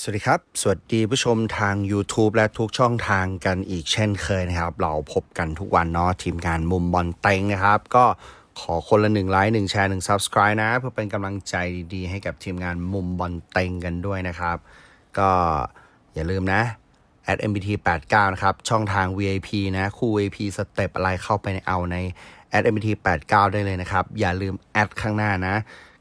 สวัสดีครับ สวัสดีผู้ชมทาง YouTube และทุกช่องทางกันอีกเช่นเคยนะครับ เราพบกันทุกวันเนาะทีมงานมุมบอลเต็งนะครับ ก็ขอคนละหนึ่งไลค์หนึ่งแชร์หนึ่ง Subscribe นะ เพื่อเป็นกำลังใจดีๆ ให้กับทีมงานมุมบอลเต็งกันด้วยนะครับ ก็อย่าลืมนะ at mbt 89นะครับ ช่องทาง VIP นะ คู่ VIP สเต็ปอะไรเข้าไปในเอาใน at mbt 89ได้เลยนะครับ อย่าลืมแอดข้างหน้านะ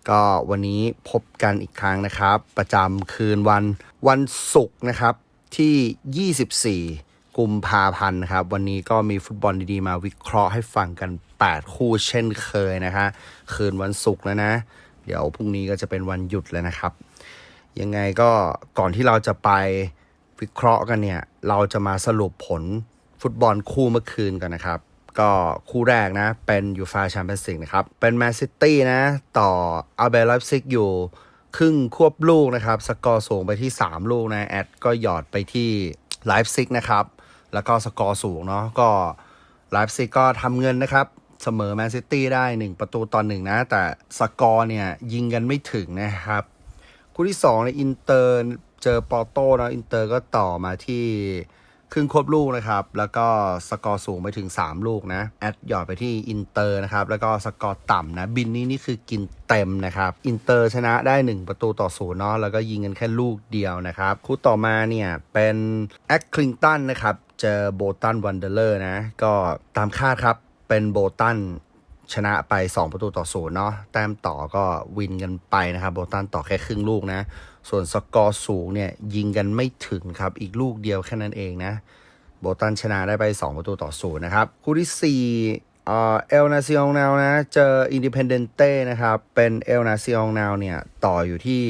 ก็วันนี้พบกันอีกครั้งนะครับ ประจำคืนวันวันศุกร์นะครับที่ 24 กุมภาพันธ์นะครับ วันนี้ก็มีฟุตบอลดีๆ มาวิเคราะห์ให้ฟังกัน 8 คู่เช่นเคยนะคะคืนวันศุกร์แล้วนะ เดี๋ยวพรุ่งนี้ก็จะเป็นวันหยุดแล้วนะครับ ยังไงก็ก่อนที่เราจะไปวิเคราะห์กันเนี่ย เราจะมาสรุปผลฟุตบอลคู่เมื่อคืนกันนะครับ ก็คู่แรกนะ เป็นยูฟาแชมเปี้ยนส์ลีกนะครับ เป็นแมนซิตี้นะ ต่ออาเบลไลฟ์ซิกอยู่ ครึ่งควบลูกนะครับ สกอร์สูงไปที่ 3 ลูกนะ แอดก็หยอดไปที่ไลฟ์ซิกนะครับ แล้วก็สกอร์สูงเนาะก็ไลฟ์ซิกก็ทำเงินนะครับ เสมอแมนซิตี้ได้ 1 ประตูต่อหนึ่งนะ แต่สกอร์เนี่ย ยิงกันไม่ถึงนะครับคู่ที่2ในอินเตอร์เจอปอร์โต้นะอินเตอร์ก็ต่อมาที่ ครึ่งครบลูกนะครับ แล้วก็สกอร์สูงไปถึง 3 ลูกนะ แอดหยอดไปที่อินเตอร์นะครับ แล้วก็สกอร์ต่ำนะ บินนี้นี่คือกินเต็มนะครับ อินเตอร์ชนะได้ 1 ประตูต่อศูนย์เนาะ แล้วก็ยิงกันแค่ลูกเดียวนะครับ คู่ต่อมาเนี่ย เป็นแอคคลิงตันนะครับ เจอโบตันวันเดอร์เลอร์นะ ก็ตามคาดครับ เป็นโบตันชนะไป 2 ประตูต่อศูนย์เนาะ แต้มต่อก็วินกันไปนะครับ โบตันต่อแค่ครึ่งลูกนะ ส่วนสกอร์สูงเนี่ยยิงกันไม่ถึงครับ อีกลูกเดียวแค่นั้นเองนะ โบตันชนะได้ไป 2 ประตูต่อศูนย์นะครับ คู่ที่4เอ่อเอลนาซิองนาวนะ เจออินดิเพนเดนเต้นะครับ เป็นเอลนาซิองนาวเนี่ย ต่ออยู่ที่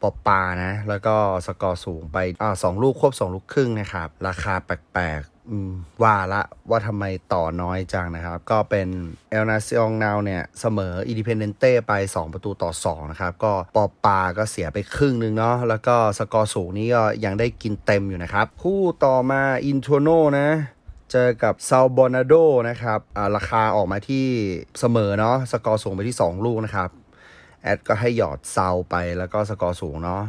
ปอปานะ แล้วก็สกอร์สูงไปอ่าสองลูกควบ 2 ลูกครึ่งนะครับ ราคาแปลก ว่าละว่าทำไมต่อน้อยจังนะครับ ก็เป็นเอลนาซิองนาวเนี่ยเสมออินดิเพนเดนเต้ไป 2 ประตูต่อ 2 นะครับ ก็ปอปาก็เสียไปครึ่งหนึงเนาะแล้วก็สกอร์สูงนี้ก็ยังได้กินเต็มอยู่นะครับ คู่ต่อมาอินโทโนนะเจอกับซาบอนาโดนะครับราคาออกมาที่เสมอเนาะ สกอร์สูงไปที่ 2 ลูกนะครับ แอดก็ให้หยอดเซาไปแล้วก็สกอร์สูงเนาะ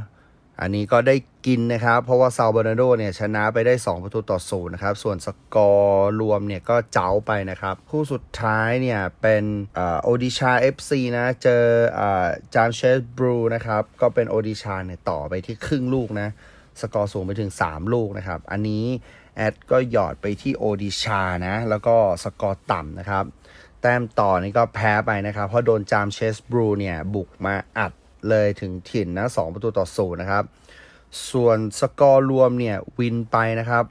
อันนี้ก็ได้กินนะครับ เพราะว่าซาบอนาโดเนี่ยชนะไปได้ 2 ประตูต่อศูนย์นะครับ ส่วนสกอร์รวมเนี่ยก็เจ้าไปนะครับ คู่สุดท้ายเนี่ยเป็นโอดิชา FC นะเจอจามเชสบรูนะครับ ก็เป็นโอดิชาเนี่ยต่อไปที่ครึ่งลูกนะ สกอร์สูงไปถึง 3 ลูกนะครับ อันนี้แอดก็หยอดไปที่โอดิชานะ แล้วก็สกอร์ต่ำนะครับ แต้มต่อนี่ก็แพ้ไปนะครับ เพราะโดนจามเชสบรูเนี่ยบุกมาอัด เลยถึงถิ่นนะสประตูต่อศูนย์นะครับ ส่วนสกอร์รวมเนี่ยวินไปนะครับ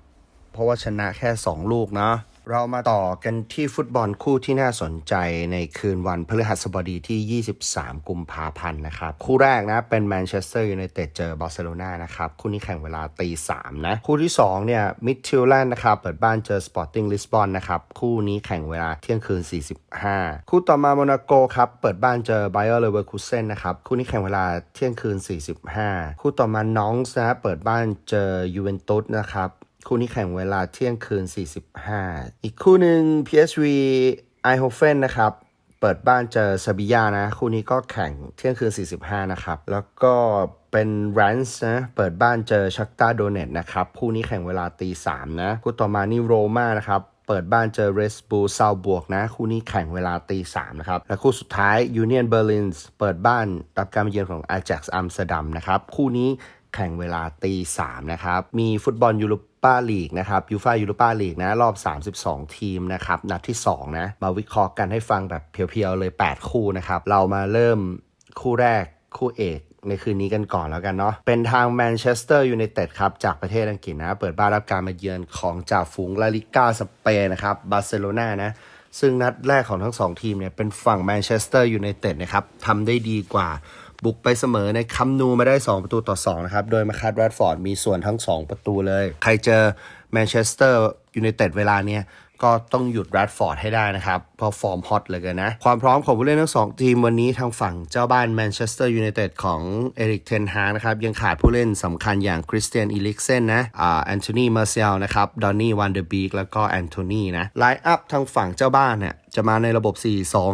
เพราะว่าชนะแค่ 2 ลูกเนาะ เรามาต่อกันที่ฟุตบอลคู่ที่น่าสนใจในคืนวันพฤหัสบดีที่ 23 กุมภาพันธ์นะครับ คู่แรกนะเป็นแมนเชสเตอร์ยูไนเต็ดเจอบาร์เซโลนานะครับ คู่นี้แข่งเวลาตี3นะ คู่ที่ 2 เนี่ยมิดทิลแลนด์นะครับ เปิดบ้านเจอสปอร์ติ้งลิสบอนนะครับ คู่นี้แข่งเวลาเที่ยงคืน 45 คู่ต่อมาโมนาโกครับ เปิดบ้านเจอไบเออร์เลเวอร์คูเซนนะครับ คู่นี้แข่งเวลาเที่ยงคืน 45 คู่ต่อมาน้องส์นะเปิดบ้านเจอยูเวนตุสนะครับ คู่นี้แข่งเวลาเที่ยงคืน 45 อีกคู่หนึ่ง PSV i h o f e n นนะครับเปิดบ้านเจอซาบิยานะ คู่นี้ก็แข่งเที่ยงคืน 45 นะครับ แล้วก็เป็นแรนส์นะ เปิดบ้านเจอชักตาโดเนตนะครับ คู่นี้แข่งเวลาตี3นะ คู่ต่อมานี่โรม่านะครับ เปิดบ้านเจอเรสบูซาวบวกนะ คู่นี้แข่งเวลาตี3นะครับ และคู่สุดท้ายยูเนียนเบอร์ลินส์เปิดบ้านรับการมาเยือนของ Ajax อัมสเตอร์ดัมนะครับ คู่นี้แข่งเวลาตี3นะครับ มีฟุตบอลยูโร ปาลีกนะครับยูฟายูโรปาลีกนะรอบ 32 ทีมนะครับนัดที่ 2 นะ มาวิเคราะห์กันให้ฟังแบบเพียวๆเลย 8 คู่นะครับ เรามาเริ่มคู่แรกคู่เอกในคืนนี้กันก่อนแล้วกันเนาะ เป็นทางแมนเชสเตอร์ยูไนเต็ดครับ จากประเทศอังกฤษนะ เปิดบ้านรับการมาเยือนของจ่าฝูงลาลิก้าสเปนนะครับบาร์เซโลนานะ ซึ่งนัดแรกของทั้งสองทีมเนี่ยเป็นฝั่งแมนเชสเตอร์ยูไนเต็ดนะครับทำได้ดีกว่า บุกไปเสมอในคัมนูมาได้ 2 ประตูต่อ 2 นะครับ โดยมาคาดแรดฟอร์ดมีส่วนทั้ง 2 ประตูเลย ใครเจอแมนเชสเตอร์ยูไนเต็ดเวลาเนี้ย ก็ต้องหยุดแรดฟอร์ดให้ได้นะครับ เพราะฟอร์มฮอตเลยกันนะ ความพร้อมของผู้เล่นทั้งสองทีมวันนี้ทางฝั่งเจ้าบ้านแมนเชสเตอร์ยูไนเต็ดของเอริกเทนฮานะครับ ยังขาดผู้เล่นสำคัญอย่างคริสเตียนอีลิกเซนนะอ่าแอนโทนีเมอร์เซลนะครับดอนนี่วันเดอร์บีกแล้วก็แอนโทนีนะไลน์อัพทางฝั่งเจ้าบ้านเนี่ยจะมาในระบบ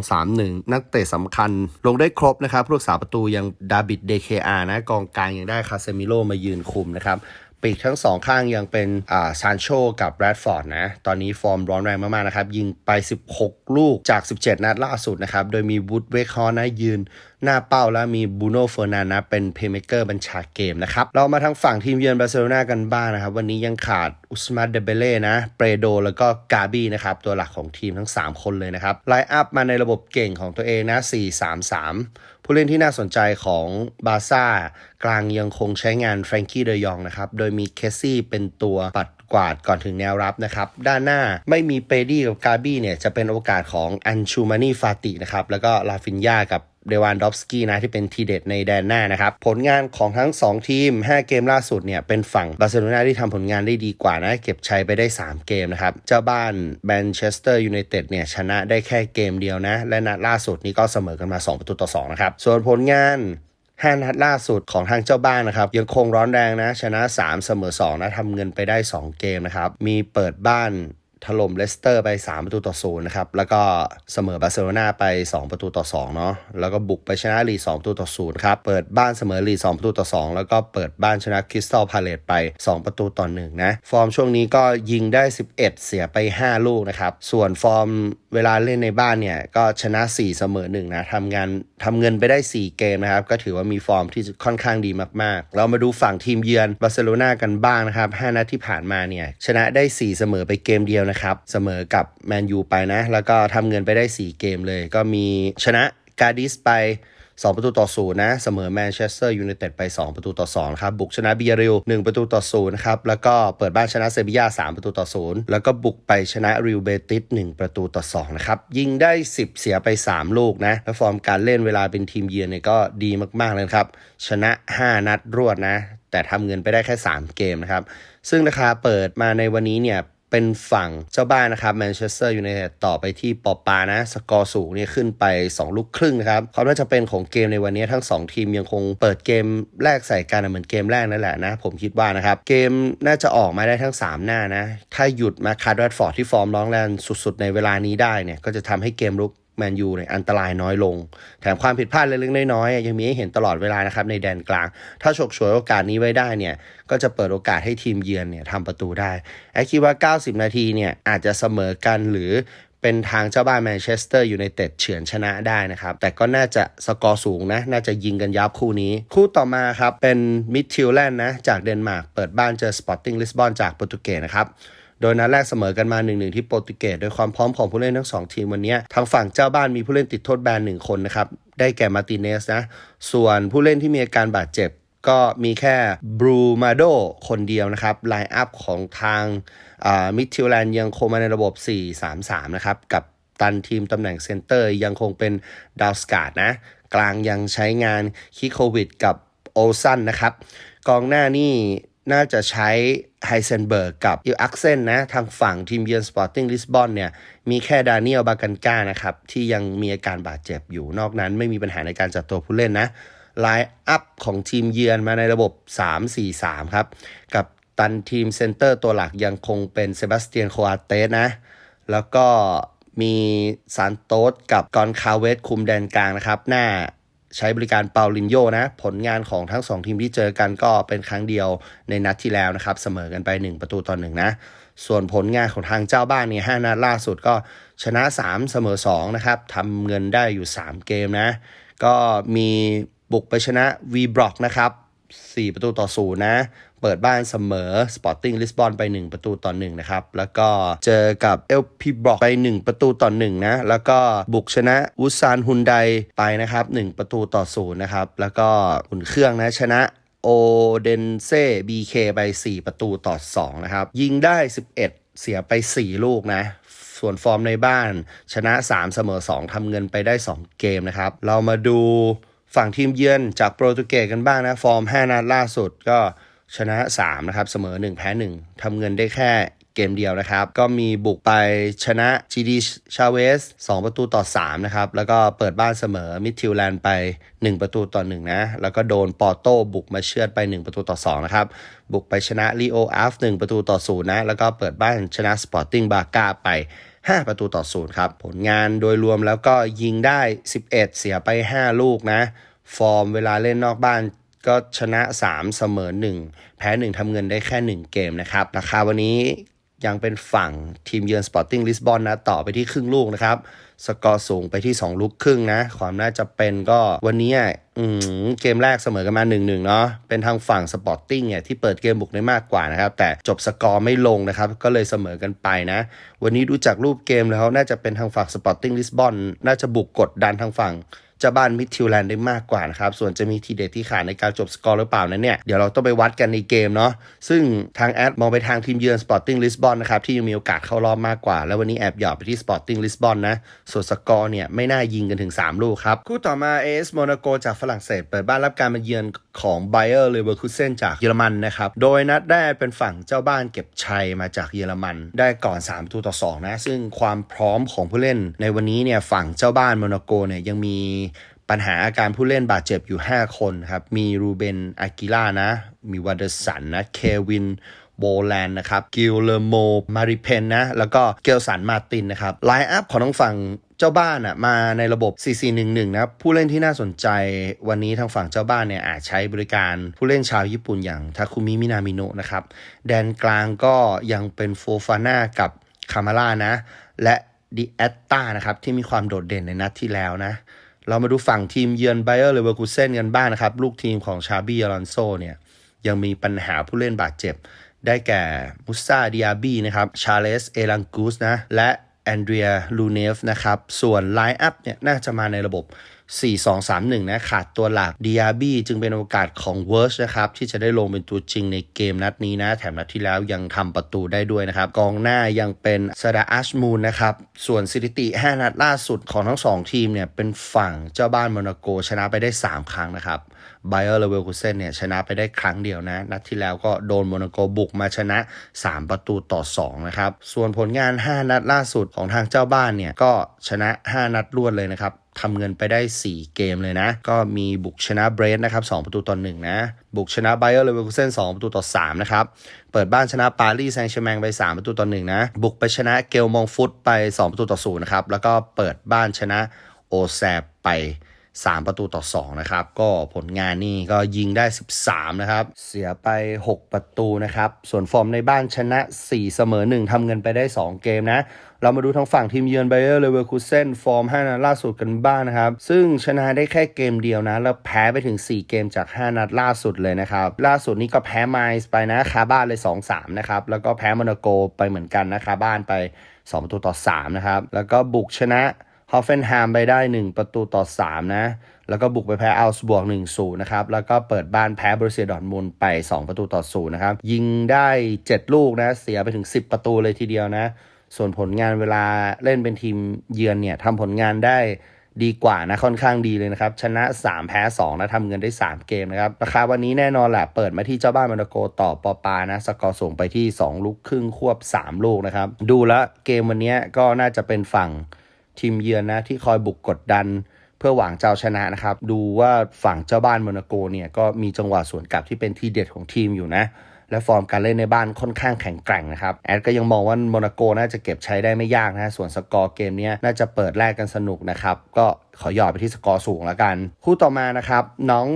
4-2-3-1 นักเตะสำคัญ ลงได้ครบนะครับผู้รักษาประตูยังดาบิดเดเคอานะกองกลางยังได้คาเซมิโลมายืนคุมนะครับ ปีกทั้งสองข้างยังเป็นอ่าซานโชกับแรดฟอร์ดนะ ตอนนี้ฟอร์มร้อนแรงมากๆนะครับ ยิงไป 16 ลูกจาก 17 นัดล่าสุดนะครับ โดยมีวูดเวคฮอนนะยืนหน้าเป้าแล้วมีบูโน่เฟอร์นันนะเป็นเพย์เมเกอร์บัญชาเกมนะครับ เรามาทางฝั่งทีมเยือนบาร์เซโลนากันบ้างนะครับ วันนี้ยังขาดอุสมาเดเบเล่นะเปโดแล้วก็กาบี้นะครับ ตัวหลักของทีมทั้ง 3 คนเลยนะครับไลน์อัพมาในระบบเก่งของตัวเองนะ 4-3-3 ผู้เล่นที่น่าสนใจของบาซ่ากลางยังคงใช้งานแฟรงกี้เดยองนะครับ โดยมีเคสซี่เป็นตัวปัดกวาดก่อนถึงแนวรับนะครับ ด้านหน้าไม่มีเปดี้กับกาบี้เนี่ยจะเป็นโอกาสของอันชูมานีฟาตินะครับ แล้วก็ลาฟินยากับ เดวานดอฟสกี้นะที่เป็นทีเด็ดในแดนหน้านะครับ ผลงานของทั้ง 2 ทีม 5 เกมล่าสุดเนี่ยเป็นฝั่งบาร์เซโลนาที่ทำผลงานได้ดีกว่านะ เก็บชัยไปได้ 3 เกมนะครับ เจ้าบ้านแมนเชสเตอร์ยูไนเต็ดเนี่ยชนะได้แค่เกมเดียวนะ และนัดล่าสุดนี้ก็เสมอกันมา 2 ประตูต่อ 2 นะครับ ส่วนผลงาน5นัดล่าสุดของทางเจ้าบ้านนะครับ ยังคงร้อนแรงนะ ชนะ 3 เสมอ2นะทำเงินไปได้ 2 เกมนะครับ มีเปิดบ้าน ถล่มเลสเตอร์ไป 3 ประตูต่อศูนย์นะครับ แล้วก็เสมอบาร์เซโลนาไป 2 ประตูต่อ2เนาะ แล้วก็บุกไปชนะลีด2ประตูต่อศูนย์ครับ เปิดบ้านเสมอลีด2ประตูต่อ2แล้วก็เปิดบ้านชนะคริสตัลพาเลตไป 2 ประตูต่อ1นะ ฟอร์มช่วงนี้ก็ยิงได้ 11 เสียไป 5 ลูกนะครับ ส่วนฟอร์มเวลาเล่นในบ้านเนี่ยก็ชนะ 4 เสมอ1นะทำงานทำเงินไปได้ 4 เกมนะครับ ก็ถือว่ามีฟอร์มที่ค่อนข้างดีมากๆ เรามาดูฝั่งทีมเยือนบาร์เซโลนากันบ้างนะครับ 5นัดที่ผ่านมาเนี่ยชนะได้ 4 เสมอไปเกมเดียวนะครับ เสมอกับแมนยูไปนะ แล้วก็ทำเงินไปได้ 4 เกมเลย ก็มีชนะกาดิสไป 2 ประตูต่อศูนย์นะ เสมอแมนเชสเตอร์ยูไนเต็ดไป 2 ประตูต่อ2ครับ บุกชนะเบียริล1ประตูต่อศูนย์นะครับ แล้วก็เปิดบ้านชนะเซบียา3 ประตูต่อศูนย์แล้วก็บุกไปชนะริวเบติส1ประตูต่อ2นะครับ ยิงได้ 10 เสียไป 3 ลูกนะ และฟอร์มการเล่นเวลาเป็นทีมเยือนเนี่ยก็ดีมากๆเลยครับ ชนะ 5 นัดรวดนะ แต่ทำเงินไปได้แค่ 3 เกมนะครับ ซึ่งราคาเปิดมาในวันนี้เนี่ย เป็นฝั่งเจ้าบ้านนะครับแมนเชสเตอร์ยูไนเต็ดต่อไปที่ปอปานะ สกอร์สูงเนี่ยขึ้นไป 2 ลูกครึ่งนะครับความน่าจะเป็นของเกมในวันนี้ทั้ง 2 ทีมยังคงเปิดเกมแรกใส่กันเหมือนเกมแรกนั่นแหละนะ ผมคิดว่านะครับ เกมน่าจะออกมาได้ทั้ง 3 หน้านะ ถ้าหยุดมาคาร์ดแรดฟอร์ดที่ฟอร์มร้องแรงสุดๆ ในเวลานี้ได้เนี่ยก็จะทำให้เกมลุก แมนยูเนี่ยอันตรายน้อยลง แถมความผิดพลาดเล็กๆน้อยๆยังมีให้เห็นตลอดเวลานะครับในแดนกลาง ถ้าฉกฉวยโอกาสนี้ไว้ได้เนี่ยก็จะเปิดโอกาสให้ทีมเยือนเนี่ยทำประตูได้แอคิดว่า 90 นาทีเนี่ยอาจจะเสมอกันหรือเป็นทางเจ้าบ้านแมนเชสเตอร์อยูไนเต็ดเฉือนชนะได้นะครับ แต่ก็น่าจะสกอร์สูงนะ น่าจะยิงกันยับคู่นี้ คู่ต่อมาครับ เป็นมิดทิลแลนด์นะ จากเดนมาร์กเปิดบ้านเจอสปอร์ติ้งลิสบอนจากโปรตุเกสนะครับ โดยนัดแรกเสมอกันมา1-1ที่โปรตุเกสโดยความพร้อมของผู้เล่นทั้ง 2 ทีมวันนี้ทางฝั่งเจ้าบ้านมีผู้เล่นติดโทษแบน1คนนะครับได้แก่มาร์ติเนสนะส่วนผู้เล่นที่มีอาการบาดเจ็บก็มีแค่บรูมาโดคนเดียวนะครับไลน์อัพของทางมิดทิลแลนด์ยังคงมาในระบบ 4-3-3 นะครับ กับตันทีมตำแหน่งเซนเตอร์ยังคงเป็นดาวสกาดนะ กลางยังใช้งานคิโควิดกับโอซันนะครับ กองหน้านี่ น่าจะใช้ไฮเซนเบิร์กกับอิลอักเซนนะทางฝั่งทีมเยือนสปอร์ติ้งลิสบอนเนี่ยมีแค่ดานิเอลบากันกานะครับ ที่ยังมีอาการบาดเจ็บอยู่นอกนั้นไม่มีปัญหาในการจัดตัวผู้เล่นนะไลน์อัพของทีมเยือนมาในระบบ 3-4-3 ครับ กับตันทีมเซนเตอร์ตัวหลักยังคงเป็นเซบาสเตียนโคอาเตสนะ แล้วก็มีซานโตสกับกอนคาเวสคุมแดนกลางนะครับ หน้า ใช้บริการเปาลินโยนะ ผลงานของทั้ง 2 ทีมที่เจอกันก็เป็นครั้งเดียวในนัดที่แล้วนะครับ เสมอกันไป 1 ประตูต่อหนึ่งนะ ส่วนผลงานของทางเจ้าบ้านเนี่ย5นัดล่าสุดก็ชนะ 3 เสมอ2นะครับทำเงินได้อยู่ 3 เกมนะ ก็มีบุกไปชนะ V b r o c k นะครับ 4 ประตูต่อศูนย์นะ เปิดบ้านเสมอ Sporting Lisbon ไป 1 ประตูต่อ1นะครับ แล้วก็เจอกับ LP b r o c k ไป 1 ประตูต่อ1นะ แล้วก็บุกชนะอุซานฮุนไดไปนะครับ 1 ประตูต่อ0นะครับ แล้วก็อุ่นเครื่องนะชนะโอเดนเซ่ BK ไป 4 ประตูต่อ 2 นะครับ ยิงได้ 11 เสียไป 4 ลูกนะส่วนฟอร์มในบ้านชนะ 3 เสมอ 2 ทำเงินไปได้ 2 เกมนะครับ เรามาดูฝั่งทีมเยือนจากโปรตุเกสกันบ้างนะ ฟอร์ม 5 นัดล่าสุดก็ ชนะ 3 นะครับ เสมอ 1 แพ้ 1 ทำเงินได้แค่เกมเดียวนะครับ ก็มีบุกไปชนะจีดีชาเวส 2 ประตูต่อ 3 นะครับ แล้วก็เปิดบ้านเสมอมิดทิวแลนด์ไป 1 ประตูต่อ 1 นะ แล้วก็โดนปอร์โต้บุกมาเชือดไป 1 ประตูต่อ 2 นะครับ บุกไปชนะลีโออาฟ1ประตูต่อ 0 นะ แล้วก็เปิดบ้านชนะสปอร์ติ้งบากาไป 5 ประตูต่อ 0 ครับ ผลงานโดยรวมแล้วก็ยิงได้ 11 เสียไป 5 ลูกนะ ฟอร์มเวลาเล่นนอกบ้าน ก็ชนะ 3 เสมอ 1 แพ้ 1 ทำเงินได้แค่ 1 เกมนะครับ ราคาวันนี้ยังเป็นฝั่งทีมเยือน Sporting Lisbon นนะ ต่อไปที่ครึ่งลูกนะครับ สกอร์สูงไปที่ 2 ลูกครึ่งนะ ความน่าจะเป็นก็วันนี้อืมเกมแรกเสมอกันมา 1-1 เนาะเป็นทางฝั่ง Sporting เนี่ยที่เปิดเกมบุกได้มากกว่านะครับ แต่จบสกอร์ไม่ลงนะครับ ก็เลยเสมอกันไปนะ วันนี้ดูจากรูปเกมแล้วน่าจะเป็นทางฝั่ง Sporting Lisbon น่าจะบุกกดดันทางฝั่ง เจ้าบ้านมิดทิวแลนด์ได้มากกว่านะครับ ส่วนจะมีทีเด็ดที่ขาดในการจบสกอร์หรือเปล่านั้นเนี่ยเดี๋ยวเราต้องไปวัดกันในเกมเนาะซึ่งทางแอดมองไปทางทีมเยือน Sporting Lisbon นนะครับที่ยังมีโอกาสเข้ารอบมากกว่า แล้ววันนี้แอบหยอดไปที่ Sporting Lisbon นนะส่วนสกอร์เนี่ยไม่น่ายิงกันถึง 3 ลูกครับ คู่ต่อมา AS Monaco จากฝรั่งเศส เปิดบ้านรับการมาเยือนของ Bayer Leverkusen จากเยอรมันนะครับโดยนัดแรกเป็นฝั่งเจ้าบ้านเก็บชัยมาจากเยอรมัน ได้ก่อน3ประตูต่อ2นะซึ่งความพร้อมของผู้เล่น ในวันนี้เนี่ยฝั่งเจ้าบ้านโมนาโกเนี่ยยังมี ปัญหาอาการผู้เล่นบาดเจ็บอยู่ 5 คนครับ มีรูเบนอากิล่านะ มีวัตเดอร์สันนะ เควินโบแลนด์นะครับ กิลเลโม มาริเพนนะ แล้วก็เกลสันมาตินนะครับ ไลน์อัพของทั้งฝั่งเจ้าบ้านอะมาในระบบ 4-4-1-1 นะครับ ผู้เล่นที่น่าสนใจวันนี้ทางฝั่งเจ้าบ้านเนี่ยอาจใช้บริการผู้เล่นชาวญี่ปุ่นอย่างทาคุมิมินามิโนะนะครับ แดนกลางก็ยังเป็นโฟฟาน่ากับคามาร่านะ และดิแอตตานะครับที่มีความโดดเด่นในนัดที่แล้วนะ เรามาดูฝั่งทีมเยือนไบเออร์เลเวอร์คูเซนกันบ้างนะครับ ลูกทีมของชาบีอลอนโซเนี่ยยังมีปัญหาผู้เล่นบาดเจ็บ ได้แก่มุซาดิอาบีนะครับ ชาเลสเอลังกูสนะ และแอนเดรียลูเนฟนะครับ ส่วนไลน์อัพเนี่ยน่าจะมาในระบบ 4-2-3-1 นะขาดตัวหลักดิอาบี้จึงเป็นโอกาสของเวิร์ชนะครับที่จะได้ลงเป็นตัวจริงในเกมนัดนี้นะ แถมนัดที่แล้วยังทำประตูได้ด้วยนะครับ กองหน้ายังเป็นซาดาอัชมูนนะครับ ส่วนสถิติ 5 นัดล่าสุดของทั้ง 2 ทีมเนี่ยเป็นฝั่งเจ้าบ้านโมนาโกชนะไปได้ 3 ครั้งนะครับ ไบเออร์เลเวลคูเซนเนี่ยชนะไปได้ครั้งเดียวนะ นัดที่แล้วก็โดนโมนาโกบุกมาชนะ 3 ประตูต่อ 2 นะครับ ส่วนผลงาน 5 นัดล่าสุดของทางเจ้าบ้านเนี่ย ก็ชนะ 5 นัดรวดเลยนะครับทำเงินไปได้ 4 เกมเลยนะ ก็มีบุกชนะเบรนนะครับ 2 ประตูต่อ 1 นะ บุกชนะไบเออร์เลเวอร์คูเซน2 ประตูต่อ 3 นะครับ เปิดบ้านชนะปารีสแซงต์แชร์แมงไป 3 ประตูต่อ 1 นะ บุกไปชนะเกลมองฟุตไป 2 ประตูต่อ 0 นะครับ แล้วก็เปิดบ้านชนะโอแซบไป 3 ประตูต่อ 2 นะครับ ก็ผลงานนี่ก็ยิงได้ 13 นะครับ เสียไป 6 ประตูนะครับ ส่วนฟอร์มในบ้านชนะ 4 เสมอ 1ทำเงินไปได้ 2 เกมนะ เรามาดูทางฝั่งทีมเยือนไบเออร์เลเวอร์คูเซนฟอร์ม 5 นัดล่าสุดกันบ้างนะครับ ซึ่งชนะได้แค่เกมเดียวนะ แล้วแพ้ไปถึง 4 เกมจาก 5 นัดล่าสุดเลยนะครับ ล่าสุดนี้ก็แพ้ไมซ์ไปนะคาบ้านเลย 2-3 นะครับ แล้วก็แพ้โมนาโกไปเหมือนกันนะคาบ้านไป2ประตูต่อ3นะครับ แล้วก็บุกชนะ ฮอฟเฟนแฮมไปได้ 1 ประตูต่อ 3 นะ แล้วก็บุกไปแพ้อัลส์บวก1-0นะครับ แล้วก็เปิดบ้านแพ้บรูเซียดอร์ทมุนด์ไป 2 ประตูต่อ0นะครับ ยิงได้ 7 ลูกนะ เสียไปถึง 10 ประตูเลยทีเดียวนะ ส่วนผลงานเวลาเล่นเป็นทีมเยือนเนี่ยทำผลงานได้ดีกว่านะค่อนข้างดีเลยนะครับ ชนะ 3 แพ้ 2 นะทำเงินได้ 3 เกมนะครับ ราคาวันนี้แน่นอนแหละเปิดมาที่เจ้าบ้านโมนาโกต่อปอปานะสกอร์สูงไปที่ 2 ลูกครึ่งควบ 3 ลูกนะครับ ดูแล้วเกมวันนี้ก็น่าจะเป็นฝั่ง ทีมเยือนนะที่คอยบุกกดดัน เพื่อหวังเจ้าชนะนะครับ ดูว่าฝั่งเจ้าบ้านโมนาโกเนี่ยก็มีจังหวะสวนกลับที่เป็นทีเด็ดของทีมอยู่นะ และฟอร์มการเล่นในบ้านค่อนข้างแข็งแกร่งนะครับ แอดก็ยังมองว่าโมนาโกน่าจะเก็บใช้ได้ไม่ยากนะส่วนสกอร์เกมนี้น่าจะเปิดแรกกันสนุกนะครับก็ขอหยอดไปที่สกอร์สูงแล้วกัน คู่ต่อมานะครับน้อง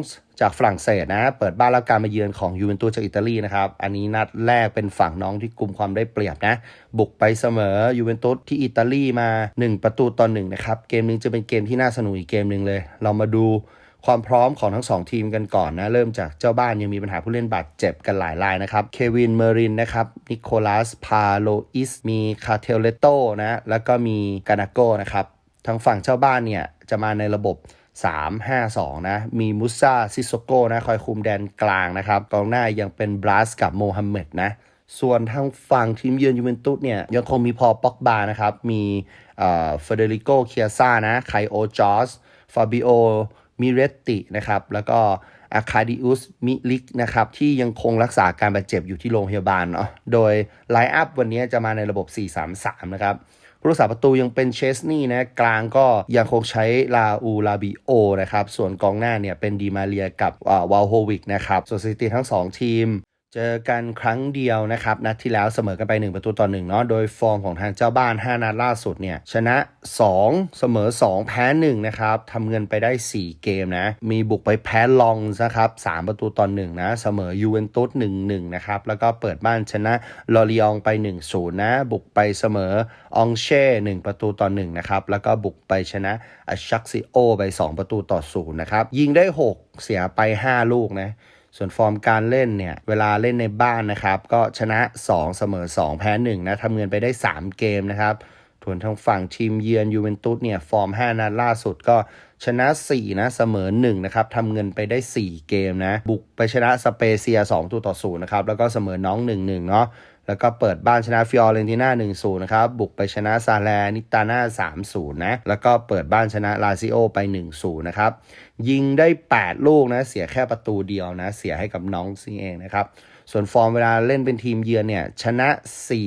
จากฝรั่งเศสนะ เปิดบ้านรับการมาเยือนของยูเวนตุสจากอิตาลีนะครับ อันนี้นัดแรกเป็นฝั่งน้องที่กลุ่มความได้เปรียบนะ บุกไปเสมอยูเวนตุสที่อิตาลีมา 1 ประตูต่อหนึ่งนะครับ เกมนี้จะเป็นเกมที่น่าสนุกอีกเกมหนึ่งเลย เรามาดูความพร้อมของทั้ง 2 ทีมกันก่อนนะ เริ่มจากเจ้าบ้านยังมีปัญหาผู้เล่นบาดเจ็บกันหลายรายนะครับ เควินเมอรินนะครับ นิโคลัส พาโลอิส มีคาเทเลโตนะ แล้วก็มีกานาโกนะครับ ทางฝั่งเจ้าบ้านเนี่ยจะมาในระบบ 3-5-2 นะ มีมุซาซิโซโกนะ คอยคุมแดนกลางนะครับ กองหน้ายังเป็นบลัสกับโมฮัมเหม็ดนะ ส่วนทางฝั่งทีมเยือนยูเวนตุสเนี่ย ยังคงมีพอป็อกบานะครับ มีเฟเดริโกเคียซ่านะ ไคโอจอสฟาบิโอ มิเรตตินะครับ แล้วก็อาคาดิอุส มิลิกนะครับ ที่ยังคงรักษาการบาดเจ็บอยู่ที่โรงพยาบาลเนาะ โดยไลน์อัพวันนี้จะมาในระบบ 4-3-3 นะครับ ผู้รักษาประตูยังเป็นเชสนี่นะกลางก็ยังคงใช้ลาอูลาบิโอนะครับส่วนกองหน้าเนี่ยเป็นดีมาเรียกับวาลโฮวิกนะครับส่วนสถิติทั้ง 2 ทีม เจอกันครั้งเดียวนะครับนัดที่แล้วเสมอกันไป 1 ประตูต่อ1เนาะโดยฟอร์มของทางเจ้าบ้าน 5 นัดล่าสุดเนี่ยชนะ 2 เสมอ 2 แพ้ 1 นะครับทำเงินไปได้ 4 เกมนะ มีบุกไปแพ้ลองนะครับ 3 ประตูต่อ1นะ เสมอยูเวนตุส1-1 นะครับ แล้วก็เปิดบ้านชนะลอริองไป 1-0 นะ บุกไปเสมอองเช่ 1 ประตูต่อ1นะครับ แล้วก็บุกไปชนะอชชักซิโอไป 2 ประตูต่อ0นะครับยิงได้ 6 เสียไป 5 ลูกนะ ส่วนฟอร์มการเล่นเนี่ยเวลาเล่นในบ้านนะครับ ก็ชนะ 2 เสมอ 2 แพ้1นะทำเงินไปได้ 3 เกมนะครับทวนทางฝั่งทีมเยือนยูเวนตุสเนี่ยฟอร์ม 5 นัดล่าสุดก็ชนะ 4 นะ เสมอ 1 นะครับทำเงินไปได้ 4 เกมนะ บุกไปชนะสเปเซีย 2 ตัวต่อ0นะครับ แล้วก็เสมอน้อง 1-1 เนาะ แล้วก็เปิดบ้านชนะฟิออเรนติน่า1-0นะครับ บุกไปชนะซาแลนิตาน่า3-0 นะ แล้วก็เปิดบ้านชนะลาซิโอไป 1-0 นะครับ ยิงได้ 8 ลูกนะ เสียแค่ประตูเดียวนะ เสียให้กับน้องซิงเองนะครับ ส่วนฟอร์มเวลาเล่นเป็นทีมเยือนเนี่ย ชนะ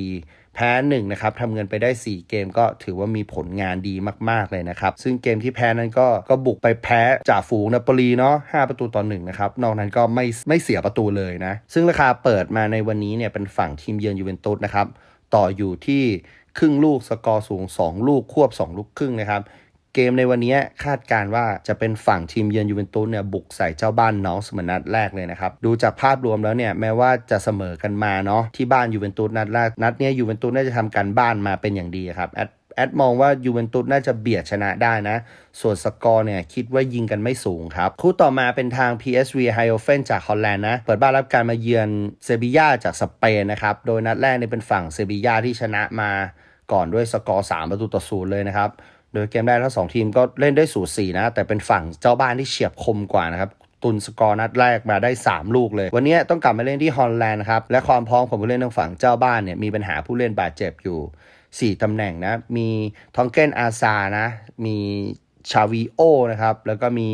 4 แพ้1นะครับทำเงินไปได้ 4 เกมก็ถือว่ามีผลงานดีมาก ๆ เลยนะครับ ซึ่งเกมที่แพ้นั้นก็ก็บุกไปแพ้จ่าฝูงนาโปลีเนาะ5ประตูต่อ1นะครับ นอกนั้นก็ไม่ไม่เสียประตูเลยนะ ซึ่งราคาเปิดมาในวันนี้เนี่ยเป็นฝั่งทีมเยือนยูเวนตุสนะครับ ต่ออยู่ที่ครึ่งลูกสกอร์สูง 2 ลูกควบ 2 ลูกครึ่งนะครับ เกมในวันนี้คาดการว่าจะเป็นฝั่งทีมเยือนยูเวนตุสเนี่ยบุกใส่เจ้าบ้านน้องเสมอนัดแรกเลยนะครับ ดูจากภาพรวมแล้วเนี่ยแม้ว่าจะเสมอกันมาเนาะที่บ้านยูเวนตุสนัดแรกนัดเนี้ยยูเวนตุสน่าจะทำการบ้านมาเป็นอย่างดีครับแอดแอดมองว่ายูเวนตุสน่าจะเบียดชนะได้นะ ส่วนสกอร์เนี่ยคิดว่ายิงกันไม่สูงครับ คู่ต่อมาเป็นทาง PSV h e i f e n จากฮอลแลนด์นะ เปิดบ้านรับการมาเยือนเซบียาจากสเปนนะครับ โดยนัดแรกเนี่ยเป็นฝั่งเซบียาที่ชนะมาก่อนด้วยสกอร์ 3 ประตูต่อศูนย์เลยนะครับ โดยเกมแรกทั้งสองทีมก็เล่นได้สูสีนะ แต่เป็นฝั่งเจ้าบ้านที่เฉียบคมกว่านะครับตุนสกอร์นัดแรกมาได้ 3 ลูกเลย วันนี้ต้องกลับมาเล่นที่ฮอลแลนด์ครับ และความพร้อมของผู้เล่นทางฝั่งเจ้าบ้านเนี่ยมีปัญหาผู้เล่นบาดเจ็บอยู่ 4ตำแหน่งนะ มีทองเกนอาซานะ มีชาวีโอนะครับ แล้วก็มี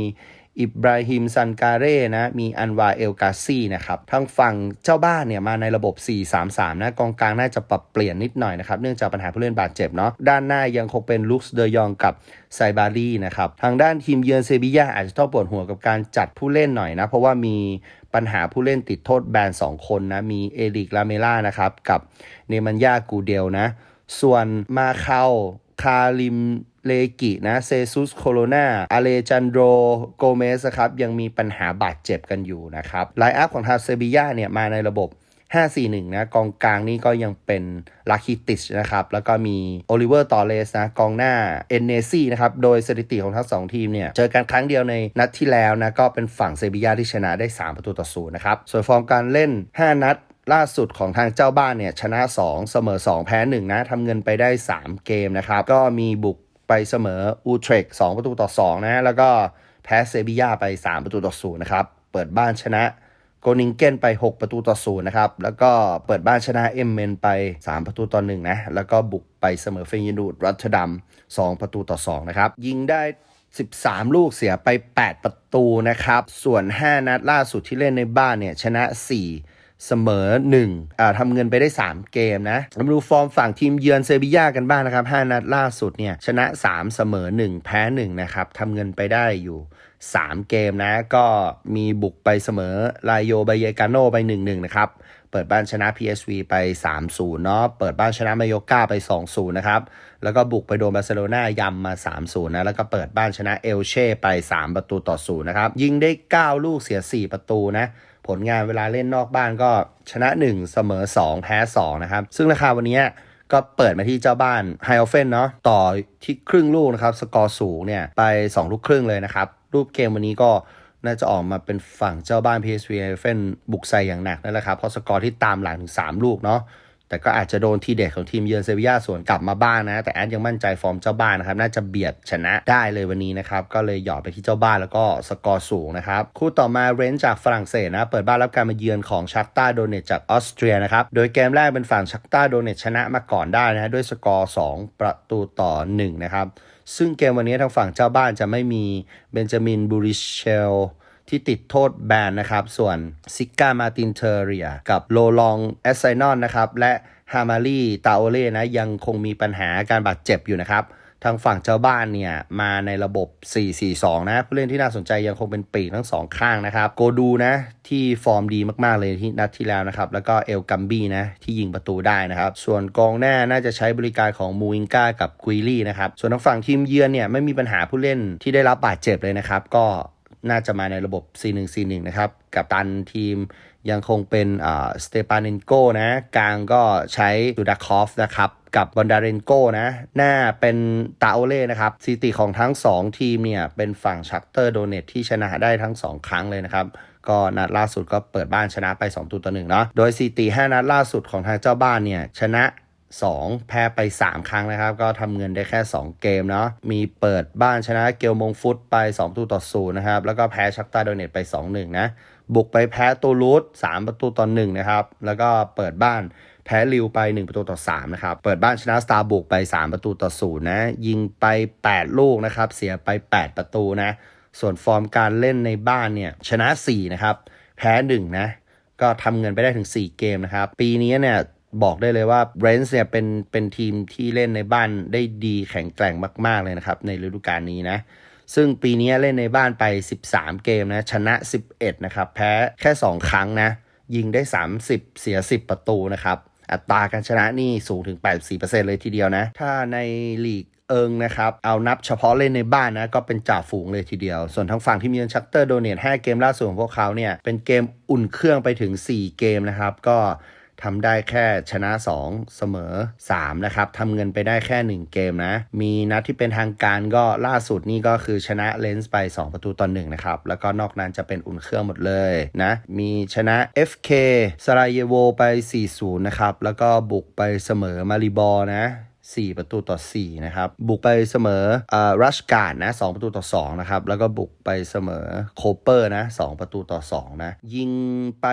อิบราฮิมซันการเร่นะมีอันวาเอลกาซีนะครับทางฝั่งเจ้าบ้านเนี่ยมาในระบบ 4-3-3 นะกองกลางน่าจะปรับเปลี่ยนนิดหน่อยนะครับเนื่องจากปัญหาผู้เล่นบาดเจ็บเนาะด้านหน้ายังคงเป็นลุคส์เดยองกับไซบารีนะครับทางด้านทีมเยือนเซบียาอาจจะต้องปวดหัวกับการจัดผู้เล่นหน่อยนะ เพราะว่ามีปัญหาผู้เล่นติดโทษแบน 2 คนนะ มีเอริกลาเมล่านะครับ กับเนมันยากูเดลนะ ส่วนมาคาคาลิม เลกินะเซซุสโคโรนาอเลจันโดโกเมสครับยังมีปัญหาบาดเจ็บกันอยู่นะครับไลน์อัพของทางเซบียาเนี่ยมาในระบบ 5-4-1 นะกองกลางนี่ก็ยังเป็นลาคิติชนะครับ แล้วก็มีโอลิเวอร์ตอเลสนะกองหน้าเอนเนซี่นะครับ โดยสถิติของทั้งสองทีมเนี่ย เจอกันครั้งเดียวในนัดที่แล้วนะ ก็เป็นฝั่งเซบียาที่ชนะได้ 3 ประตูต่อศูนย์นะครับ ส่วนฟอร์มการเล่น 5 นัดล่าสุดของทางเจ้าบ้านเนี่ย ชนะ 2 เสมอ 2 แพ้ 1 นะทำเงินไปได้ 3 เกมนะครับ ก็มีบุก ไปเสมออูเทรก2ประตูต่อ 2 นะ แล้วก็แพ้เซบียาไป 3 ประตูต่อ0นะครับ เปิดบ้านชนะโกนิงเกนไป 6 ประตูต่อ0นะครับ แล้วก็เปิดบ้านชนะเอ็มเมนไป 3 ประตูต่อ1นะ แล้วก็บุกไปเสมอเฟยนูดรัตดัม2ประตูต่อ2นะครับ ยิงได้ 13 ลูกเสียไป 8 ประตูนะครับ ส่วน 5 นัดล่าสุดที่เล่นในบ้านเนี่ยชนะ 4 เสมอ1อ่าทำเงินไปได้ 3 เกมนะมาดูฟอร์มฝั่งทีมเยือนเซบียากันบ้างนะครับ 5 นัดล่าสุดเนี่ยชนะ 3 เสมอ 1 แพ้ 1 นะครับทำเงินไปได้อยู่ 3 เกมนะ ก็มีบุกไปเสมอลายโยบเยกาโนไป 1-1 นะครับ เปิดบ้านชนะ PSV ไป 3-0 เนาะ เปิดบ้านชนะมายก้าไป 2-0 นะครับ แล้วก็บุกไปโดนบาร์เซโลนายำมา 3-0 นะ แล้วก็เปิดบ้านชนะเอลเช่ไป 3 ประตูต่อ 0 นะครับ ยิงได้ 9 ลูกเสีย 4 ประตูนะ ผลงานเวลาเล่นนอกบ้านก็ชนะ 1 เสมอ 2 แพ้ 2 นะครับ ซึ่งราคาวันนี้ก็เปิดมาที่เจ้าบ้านไฮออฟเฟนเนาะต่อที่ครึ่งลูกนะครับ สกอร์สูงเนี่ยไป 2 ลูกครึ่งเลยนะครับ รูปเกมวันนี้ก็น่าจะออกมาเป็นฝั่งเจ้าบ้าน PSV e i f e n บุกใส่อย่างหนักนั่นแหละครับเพราะสกอร์ที่ตามหลังถึง3ลูกเนาะ แต่ก็อาจจะโดนทีเด็ดของทีมเยือนเซบียาสวนกลับมาบ้างนะ แต่แอดยังมั่นใจฟอร์มเจ้าบ้านนะครับ น่าจะเบียดชนะได้เลยวันนี้นะครับ ก็เลยหยอดไปที่เจ้าบ้านแล้วก็สกอร์สูงนะครับ คู่ต่อมาเรนจ์จากฝรั่งเศสนะ เปิดบ้านรับการมาเยือนของชักตาโดเนตจากออสเตรียนะครับ โดยเกมแรกเป็นฝั่งชักตาโดเนตชนะมาก่อนได้นะด้วยสกอร์ 2 ประตูต่อ 1 นะครับ ซึ่งเกมวันนี้ทางฝั่งเจ้าบ้านจะไม่มีเบนจามินบูริเชล ที่ติดโทษแบนนะครับ ส่วนซิก้ามาตินเทเรียกับโลลองแอสไซนอนนะครับ และฮามารีตาโอเล่นะยังคงมีปัญหาการบาดเจ็บอยู่นะครับทางฝั่งเจ้าบ้านเนี่ยมาในระบบ 4-4-2 นะผู้เล่นที่น่าสนใจยังคงเป็นปีกทั้งสองข้างนะครับ โกดูนะที่ฟอร์มดีมากๆเลยที่นัดที่แล้วนะครับ แล้วก็เอลกัมบี้นะที่ยิงประตูได้นะครับ ส่วนกองหน้าน่าจะใช้บริการของมูอิงกากับกุยลี่นะครับ ส่วนทางฝั่งทีมเยือนเนี่ยไม่มีปัญหาผู้เล่นที่ได้รับบาดเจ็บเลยนะครับ ก็ น่าจะมาในระบบ4-1-4-1นะครับ กับตันทีมยังคงเป็นสเตปาเนนโกนะ กลางก็ใช้ดูดาคอฟนะครับ กับบอนดาเรนโกนะ หน้าเป็นตาโอเล่นะครับสถิติของทั้ง 2 ทีมเนี่ย เป็นฝั่งชักเตอร์โดเนตที่ชนะได้ทั้ง 2 ครั้งเลยนะครับ ก็นัดล่าสุดก็เปิดบ้านชนะไป 2 ตัวต่อหนึ่งเนาะ โดยสถิติ5นัดล่าสุดของทางเจ้าบ้านเนี่ย ชนะ 2 แพ้ไป 3 ครั้งนะครับ ก็ทำเงินได้แค่ 2 เกมเนาะมีเปิดบ้านชนะเกลมงฟุตไป2ประตูต่อศูนย์นะครับ แล้วก็แพ้ชักตาโดเนตไป 2-1 นะ บุกไปแพ้ตูลูส3ประตูต่อ1นะครับ แล้วก็เปิดบ้านแพ้ลิวไป 1 ประตูต่อ3นะครับ เปิดบ้านชนะสตาร์บุกไป 3 ประตูต่อศูนย์นะ ยิงไป 8 ลูกนะครับ เสียไป 8 ประตูนะ ส่วนฟอร์มการเล่นในบ้านเนี่ยชนะ4นะครับ แพ้1นะ ก็ทำเงินไปได้ถึง 4 เกมนะครับ ปีนี้เนี่ย บอกได้เลยว่าเบรนส์เนี่ยเป็นเป็นทีมที่เล่นในบ้านได้ดีแข็งแกร่งมาก ๆ เลยนะครับ ในฤดูกาลนี้นะ ซึ่งปีนี้เล่นในบ้านไป 13 เกมนะ ชนะ 11 นะครับ แพ้แค่ 2 ครั้งนะ ยิงได้ 30 เสีย 10 ประตูนะครับ อัตราการชนะนี่สูงถึง 84%เลยทีเดียวนะ ถ้าในลีกเอิงนะครับ เอานับเฉพาะเล่นในบ้านนะ ก็เป็นจ่าฝูงเลยทีเดียว ส่วนทางฝั่งที่มีชักเตอร์โดเนท5เกมล่าสุดของพวกเขาเนี่ยเป็นเกมอุ่นเครื่องไปถึง 4 เกมนะครับก็ ทำได้แค่ชนะ 2 เสมอ 3 นะครับทำเงินไปได้แค่ 1 เกมนะ มีนัดที่เป็นทางการก็ล่าสุดนี่ก็คือชนะเลนส์ไป 2 ประตูต่อ1นะครับ แล้วก็นอกนั้นจะเป็นอุ่นเครื่องหมดเลยนะ มีชนะ FK สรายเยโวไป 4-0 นะครับ แล้วก็บุกไปเสมอมาริบอนะ 4 ประตูต่อ 4 นะครับ บุกไปเสมออ่ารัชการ์ดนะ2ประตูต่อ 2 นะครับ แล้วก็บุกไปเสมอโคเปอร์นะ 2 ประตูต่อ 2 นะ ยิงไป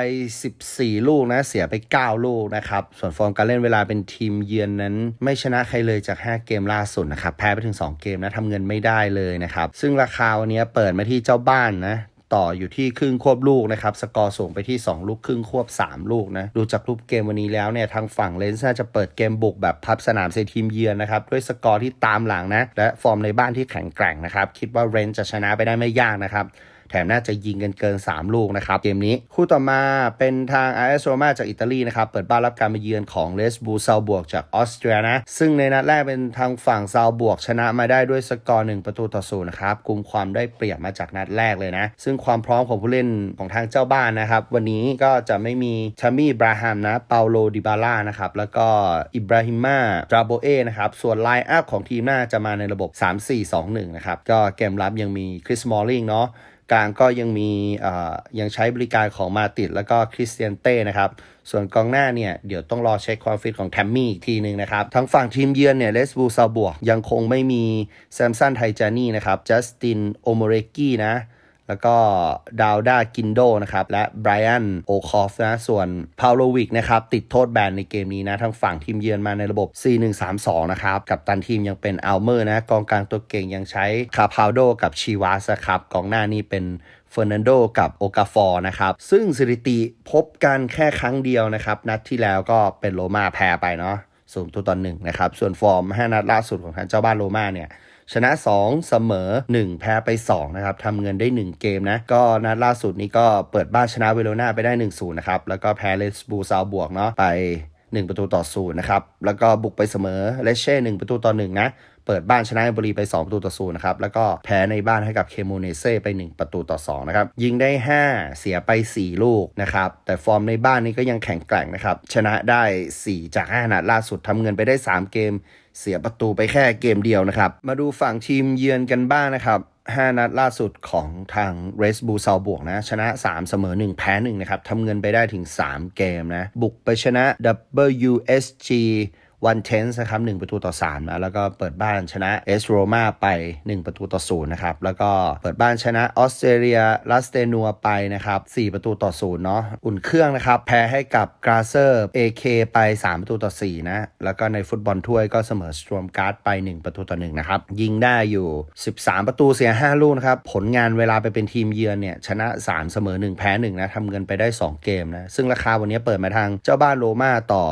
14 ลูกนะ เสียไป 9 ลูกนะครับ ส่วนฟอร์มการเล่นเวลาเป็นทีมเยือนนั้น ไม่ชนะใครเลยจาก 5 เกมล่าสุดนะครับ แพ้ไปถึง 2 เกมนะทำเงินไม่ได้เลยนะครับ ซึ่งราคาวันนี้เปิดมาที่เจ้าบ้านนะ ต่ออยู่ที่ครึ่งควบลูกนะครับ สกอร์สูงไปที่ 2 ลูกครึ่งควบ 3 ลูกนะ ดูจากรูปเกมวันนี้แล้วเนี่ยทางฝั่งเลนส์น่าจะเปิดเกมบุกแบบพับสนามเซทีมเยือนนะครับ ด้วยสกอร์ที่ตามหลังนะ และฟอร์มในบ้านที่แข็งแกร่งนะครับ คิดว่าเรนส์จะชนะไปได้ไม่ยากนะครับ แถมน่าจะยิงกันเกิน 3 ลูกนะครับเกมนี้คู่ต่อมาเป็นทาง a อ s โ o มาจากอิตาลีนะครับเปิดบ้านรับการมาเยือนของเลสบูซาบวกจากออสเตรียนะซึ่งในนัดแรกเป็นทางฝั่งซาบวกชนะมาได้ด้วยสกอร์1ประตูต่อศูนย์นะครับกุมความได้เปรียบมาจากนัดแรกเลยนะ ซึ่งความพร้อมของผู้เล่นของทางเจ้าบ้านนะครับ วันนี้ก็จะไม่มีชามี่บราฮัมนะเปาโลดิบาร่านะครับแล้วก็อิบราฮิมาดราโบเอนะครับส่วนไลน์อัพของทีมหน่าจะมาในระบบ 3-4-2-1นะครับก็เกมรับยังมีคริสมอลลิงเนาะ กลางก็ยังมียังใช้บริการของมาติดแล้วก็คริสเตียนเต้นะครับ ส่วนกองหน้าเนี่ย เดี๋ยวต้องรอเช็คความฟิตของแทมมี่อีกทีหนึ่งนะครับ ทั้งฝั่งทีมเยือนเนี่ยเลสบูซาบวกยังคงไม่มีแซมสันไทจานี่นะครับจัสตินโอโมเรกี้นะ แล้วก็ดาวดากินโดนะครับ และไบรอันโอคอฟนะ ส่วนพาวโลวิกนะครับ ติดโทษแบนในเกมนี้นะทั้งฝั่งทีมเยือนมาในระบบ 4-1-3-2 นะครับ กับตันทีมยังเป็นอัลเมอร์นะ กองกลางตัวเก่งยังใช้คาพาวโดกับชีวาสครับ กองหน้านี่เป็นเฟอร์นันโดกับโอกาฟอร์นะครับ ซึ่งสถิติพบกันแค่ครั้งเดียวนะครับ นัดที่แล้วก็เป็นโรมาแพ้ไปเนาะสูงตัวตอนหนึ่งนะครับ ส่วนฟอร์ม 5 นัดล่าสุดของทางเจ้าบ้านโรมาเนี่ย ชนะ 2 เสมอ 1 แพ้ไป 2 นะครับทำเงินได้ 1 เกมนะ ก็นัดล่าสุดนี้ก็เปิดบ้านชนะเวโรนาไปได้ 1-0 นะครับ แล้วก็แพ้เลสบูซาวบวกเนาะไป 1 ประตูต่อศูนย์นะครับ แล้วก็บุกไปเสมอเลเช่ 1 ประตูต่อ 1 นะเปิดบ้านชนะเอมโบรีไป 2 ประตูต่อศูนย์นะครับ แล้วก็แพ้ในบ้านให้กับเคโมเนเซ่ไป 1 ประตูต่อ2นะครับ ยิงได้ 5 เสียไป 4 ลูกนะครับ แต่ฟอร์มในบ้านนี้ก็ยังแข็งแกร่งนะครับ ชนะได้ 4 จาก 5 นัดล่าสุดทำเงินไปได้ 3 เกม เสียประตูไปแค่เกมเดียวนะครับ มาดูฝั่งทีมเยือนกันบ้างนะครับ5 นัดล่าสุดของทางเรสบูซาบวกนะ ชนะ 3 เสมอ 1 แพ้ 1 นะครับทำเงินไปได้ถึง 3 เกมนะ บุกไปชนะ WSG วันเทนส์นะครับ1ประตูต่อ3นะแล้วก็เปิดบ้านชนะเอสโรมาไป 1 ประตูต่อ0นะครับแล้วก็เปิดบ้านชนะออสเตรเลียลาสเตนัวไปนะครับ4ประตูต่อ0เนาะอุ่นเครื่องนะครับแพ้ให้กับกราเซอร์ AK ไป 3 ประตูต่อ4นะแล้วก็ในฟุตบอลถ้วยก็เสมอสตรอมการ์ดไป 1 ประตูต่อ1นะครับยิงได้อยู่ 13 ประตูเสีย 5 ลูกนะครับผลงานเวลาไปเป็นทีมเยือนเนี่ยชนะ 3 เสมอ 1 แพ้1นะทำเงินไปได้ 2 เกมนะซึ่งราคาวันนี้เปิดมาทางเจ้าบ้านโรมาต่อ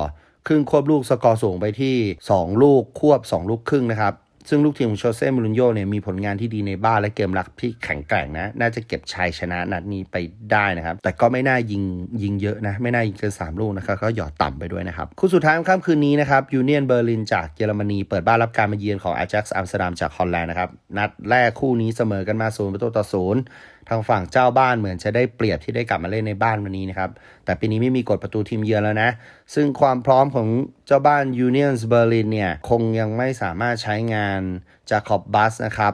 ครึ่งควบลูกสกอร์สูงไปที่ 2 ลูกควบ 2 ลูกครึ่งนะครับซึ่งลูกทีมของโชเซ่มูรินโญ่เนี่ยมีผลงานที่ดีในบ้านและเกมรับที่แข็งแกร่งนะ น่าจะเก็บชัยชนะนัดนี้ไปได้นะครับ แต่ก็ไม่น่ายิงยิงเยอะนะ ไม่น่ายิงเกิน3ลูกนะครับ ก็หยอดต่ำไปด้วยนะครับ คู่สุดท้ายค่ำคืนนี้นะครับยูเนียนเบอร์ลินจากเยอรมนีเปิดบ้านรับการมาเยือนของอา a จ็กซ์อัมสเตอร์ดัมจากฮอลแลนด์นะครับ นัดแรกคู่นี้เสมอกันมาศูนย์ประตูต่อศูนย์ ทางฝั่งเจ้าบ้านเหมือนจะได้เปรียบที่ได้กลับมาเล่นในบ้านวันนี้นะครับ แต่ปีนี้ไม่มีกฎประตูทีมเยือนแล้วนะ ซึ่งความพร้อมของเจ้าบ้าน Union Berlin เนี่ย คงยังไม่สามารถใช้งานจาคอบบัสนะครับ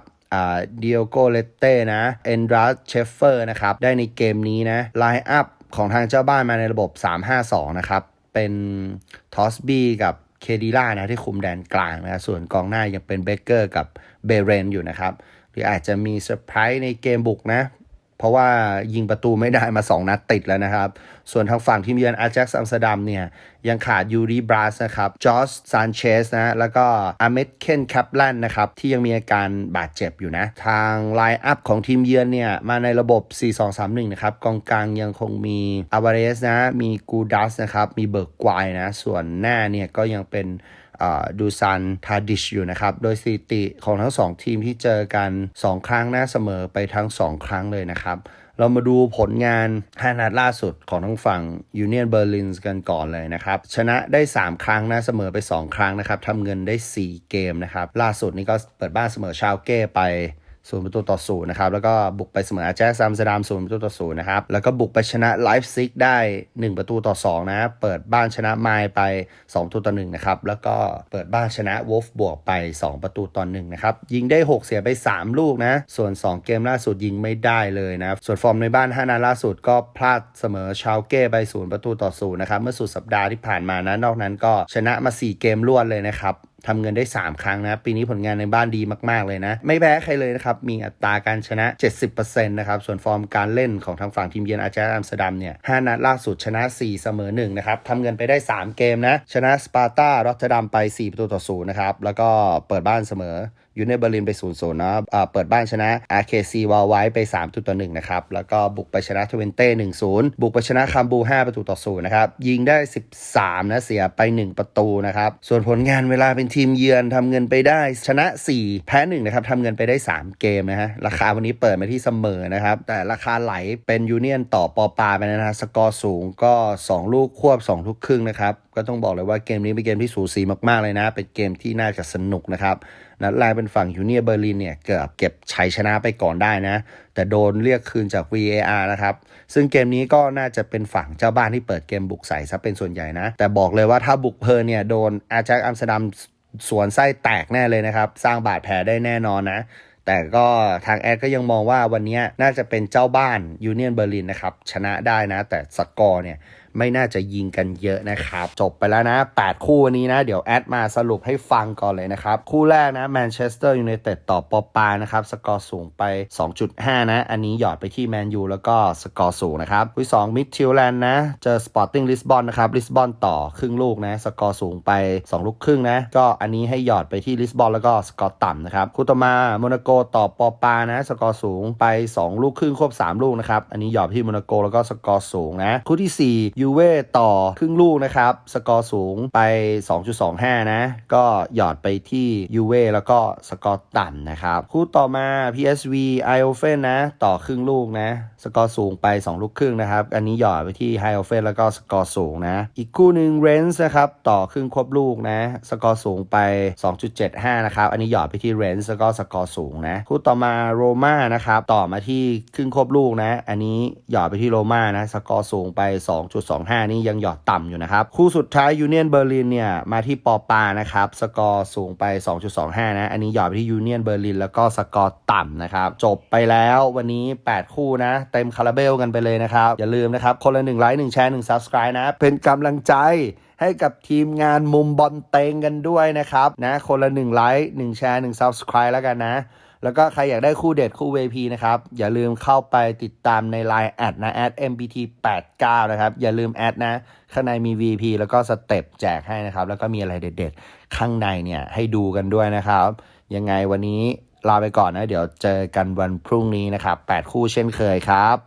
เดียโกเลเต้นะเอนดราเชฟเฟอร์นะครับ ได้ในเกมนี้นะไลน์อัพของทางเจ้าบ้านมาในระบบ 3-5-2 นะครับ เป็นทอสบีกับเคดีล่านะที่คุมแดนกลางนะส่วนกองหน้ายังเป็นเบเกอร์กับเบเรนอยู่นะครับ หรืออาจจะมีเซอร์ไพรส์ในเกมบุกนะ เพราะว่ายิงประตูไม่ได้มา 2 นัดติดแล้วนะครับ ส่วนทางฝั่งทีมเยือนอา j จ็กซ์อัมสเตอร์ดัมเนี่ยยังขาดยูริบราสนะครับจอร์จซานเชสนะแล้วก็อาเมดเคนแคปแลนนะครับที่ยังมีอาการบาดเจ็บอยู่นะ ทางไลน์อัพของทีมเยือนเนี่ยมาในระบบ 4-2-3-1 นะครับกองกลางยังคงมีอาวาเรสนะมีกูดัสนะครับมีเบิร์กไกวนะส่วนหน้าเนี่ยก็ยังเป็น ดูซันทาดิชอยู่นะครับ โดยสถิติของทั้ง 2 ทีมที่เจอกัน 2 ครั้งน่าเสมอไปทั้ง 2 ครั้งเลยนะครับ เรามาดูผลงาน5นัดล่าสุดของทั้งฝั่งยูเนียนเบอร์ลินกันก่อนเลยนะครับ ชนะได้ 3 ครั้งนะเสมอไป 2 ครั้งนะครับทำเงินได้ 4 เกมนะครับ ล่าสุดนี้ก็เปิดบ้านเสมอชาวเก้ไป ศูนย์ประตูต่อศูนย์นะครับ แล้วก็บุกไปเสมอแจ็กซัมสตอร์ดัมศูนย์ประตูต่อศูนย์นะครับ แล้วก็บุกไปชนะไลฟ์ซิกได้ 1 ประตูต่อ 2 นะ เปิดบ้านชนะไมล์ไป 2 ประตูต่อ1นะครับ แล้วก็เปิดบ้านชนะวอลฟบวกไป 2 ประตูต่อ1นะครับ ยิงได้ 6 เสียไป 3 ลูกนะ ส่วน 2 เกมล่าสุดยิงไม่ได้เลยนะ ส่วนฟอร์มในบ้าน5นัดล่าสุดก็พลาดเสมอชาวเก้ไป0ประตูต่อ0นะครับ เมื่อสุดสัปดาห์ที่ผ่านมานะ นอกนั้นก็ชนะมา 4 เกมรวดเลยนะครับ ทำเงินได้ 3 ครั้งนะ ปีนี้ผลงานในบ้านดีมาก ๆ เลยนะ ไม่แพ้ใครเลยนะครับ มีอัตราการชนะ 70%นะครับ ส่วนฟอร์มการเล่นของทางฝั่งทีมเยือนอาจารย์อัมสเตอร์ดัมเนี่ยหนัดล่าสุดชนะ 4 เสมอ1นะครับทำเงินไปได้ 3 เกมนะ ชนะสปาร์ตารอตเทอร์ดัมไป 4 ประตูต่อ0นะครับ แล้วก็เปิดบ้านเสมอยูเนเบอร์ลินไป0ูนย์นะอ่าเปิดบ้านชนะ RKC วาลไว้ไป3ตัวต่อ1นะครับ แล้วก็บุกไปชนะทเวนเต้1 0บุกไปชนะคัมบู 5 ประตูต่อ0นย์นะครับ ยิงได้ 13 นะ เสียไป 1 ประตูนะครับ ส่วนผลงานเวลาเป็นทีมเยือนทำเงินไปได้ชนะ 4 แพ้1นะครับทำเงินไปได้ 3 เกมนะฮะ ราคาวันนี้เปิดมาที่เสมอนะครับ แต่ราคาไหลเป็นยูเนียนต่อปอปาไปนะฮะ สกอร์สูงก็ 2 ลูกควบ 2 ลูกครึ่งนะครับ ก็ต้องบอกเลยว่าเกมนี้เป็นเกมที่สูสีมากๆเลยนะ เป็นเกมที่น่าจะสนุกนะครับ นัดแรกเป็นฝั่งยูเนียเบอร์ลินเนี่ยเกือบเก็บชัยชนะไปก่อนได้นะ แต่โดนเรียกคืนจาก VAR นะครับ ซึ่งเกมนี้ก็น่าจะเป็นฝั่งเจ้าบ้านที่เปิดเกมบุกใส่ซะเป็นส่วนใหญ่นะ แต่บอกเลยว่าถ้าบุกเพลินเนี่ยโดนอาแจ็คอัมสเตอร์ดัมสวนไส้แตกแน่เลยนะครับ สร้างบาดแผลได้แน่นอนนะแต่ก็ทางแอดก็ยังมองว่าวันนี้น่าจะเป็นเจ้าบ้านยูเนียนเบอร์ลินนะครับ ชนะได้นะ แต่สกอร์เนี่ย ไม่น่าจะยิงกันเยอะนะครับ จบไปแล้วนะ 8 คู่วันนี้นะ เดี๋ยวแอดมาสรุปให้ฟังก่อนเลยนะครับ คู่แรกนะแมนเชสเตอร์ยูไนเต็ดต่อปอปานะครับ สกอร์สูงไป 2.5 นะ อันนี้หยอดไปที่แมนยูแล้วก็สกอร์สูงนะครับคู่สองมิดทิลแลนด์นะ เจอสปอร์ติ้งลิสบอนนะครับลิสบอนต่อครึ่งลูกนะ สกอร์สูงไป 2 ลูกครึ่งนะ ก็อันนี้ให้หยอดไปที่ลิสบอนแล้วก็สกอร์ต่ำนะครับคู่ต่อมาโมนาโกต่อปอปานะ สกอร์สูงไป 2 ลูกครึ่งควบ3 ลูกนะครับอันนี้หยอดที่โมนาโกแล้วก็สกอร์สูงนะคู่ที่4ยูเว่ต่อครึ่งลูกนะครับ สกอร์สูงไป 2.25 นะ ก็หยอดไปที่ยูเว่แล้วก็สกอร์ต่ำนะครับ คู่ต่อมา PSV i o f e n นนะ ต่อครึ่งลูกนะ สกอร์สูงไป 2 ลูกครึ่งนะครับ อันนี้หยอดไปที่ i o f e n แล้วก็สกอร์สูงนะ อีกคู่หนึ่ง r e n s นะครับ ต่อครึ่งควบลูกนะ สกอร์สูงไป 2.75 นะครับ อันนี้หยอดไปที่ r e n s แล้วก็สกอร์สูงนะ คู่ต่อมาโรม่านะครับ ต่อมาที่ครึ่งควบลูกนะ อันนี้หยอดไปที่โรม่านะ สกอร์สูงไป25 นี่ยังหยอดต่ำอยู่นะครับ คู่สุดท้ายยูเนียนเบอร์ลินเนี่ยมาที่ปอปานะครับ สกอร์สูงไป 2.25 นะ อันนี้หยอดไปที่ยูเนียนเบอร์ลินแล้วก็สกอร์ต่ำนะครับ จบไปแล้ววันนี้ 8 คู่นะ เต็มคาราเบลกันไปเลยนะครับ อย่าลืมนะครับ คนละ1ไลค์1แชร์1 Subscribe นะ เป็นกำลังใจให้กับทีมงานมุมบอลเตงกันด้วยนะครับนะคนละ1ไลค์1แชร์1 Subscribe แล้วกันนะ แล้วก็ใครอยากได้คู่เด็ดคู่ VP นะครับ อย่าลืมเข้าไปติดตามใน Line แอดนะแอด MPT 89นะครับ อย่าลืมแอดนะ ข้างในมี VP แล้วก็สเต็ปแจกให้นะครับ แล้วก็มีอะไรเด็ดๆ ข้างในเนี่ยให้ดูกันด้วยนะครับ ยังไงวันนี้ลาไปก่อนนะ เดี๋ยวเจอกันวันพรุ่งนี้นะครับ 8 คู่เช่นเคยครับ